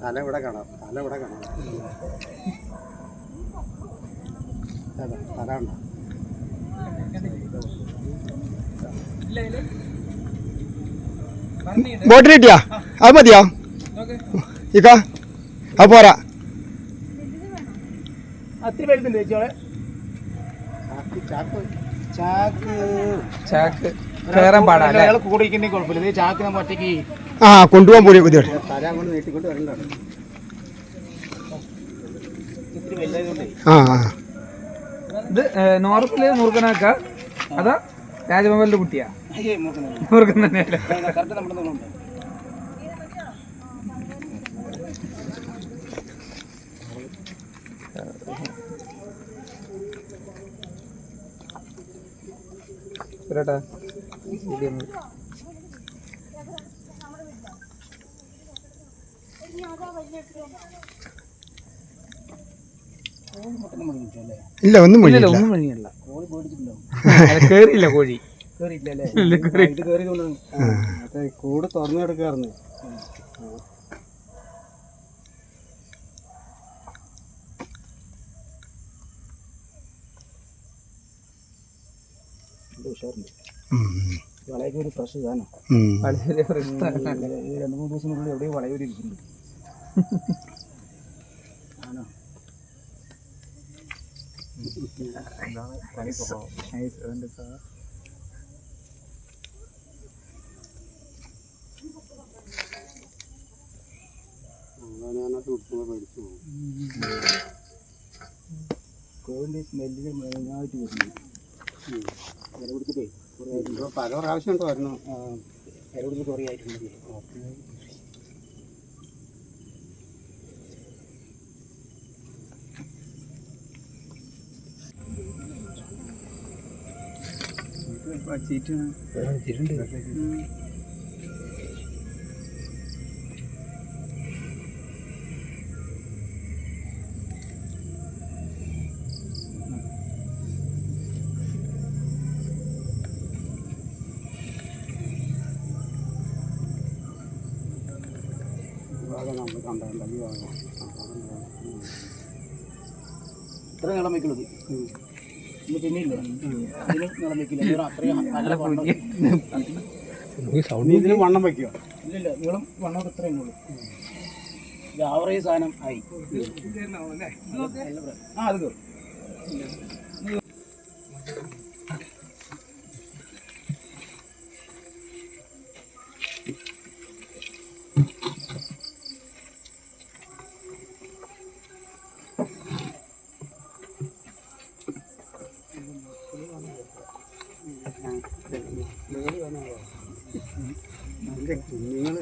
തല ഇവിടെ കാണാം തല ഇവിടെ കാണാം. തല ഉണ്ടോ ബോട്ടിൽ കിട്ടിയാ? അത് മതിയോ? ഇക്ക അത് പോരാ. അത്തിരി വലുതുണ്ട് ചേച്ചിയോളെ ചാക്ക് ചാക്ക്. ആ കൊണ്ടുപോകാൻ പോലും ബുദ്ധിമുട്ട് ആ ആ. ഇത് നോർമൽ മുറുകനാക്ക അതാ രാജഭവനിലെ കുട്ടിയാ? മുറുകൻ തന്നെയല്ല? ചേട്ടാ ഇല്ല ഒന്നും ഇല്ല ഒന്നും പേടിച്ചിട്ടുണ്ടോ കേറിയില്ല കോഴി. കേറിയില്ല കൂട് തുറന്നു കിടക്കാറുണ്ട് ഉഷാറുണ്ട് വളയൊക്കെ ഒരു ഫ്രഷ് സാധനം രണ്ട് മൂന്ന് ദിവസത്തിനുള്ളിൽ എവിടെയും വളയൂരി ഇരിക്കുന്നുണ്ട് ആണോ? കോഴിന്റെ സ്മെല്ലിന് മെയിനായിട്ട് വരുന്നത് വില ആയിട്ടുണ്ട്. ഇപ്പോൾ പല പ്രാവശ്യം ഉണ്ട് വരുന്നു വില കൊടുത്തിട്ട് കുറേ ആയിട്ടുണ്ട് ഭാഗം നമ്മൾ കണ്ടല്ല ഈ ഭാഗം ഇത്ര നീളം വയ്ക്കുള്ളത് ഇന്ന് പിന്നെയില്ലേ ഇതിന് നീളം വെക്കില്ല നീളം അത്രയും നല്ല വണ്ണം ഇതിന് വണ്ണം വയ്ക്കുക ഇല്ലില്ല നീളം വണ്ണം ഇത്രയേ ഉള്ളൂ ഇത് ആവറേജ് സാധനം ആയി ആ അത് കയറും നല്ല കുഞ്ഞുങ്ങൾ.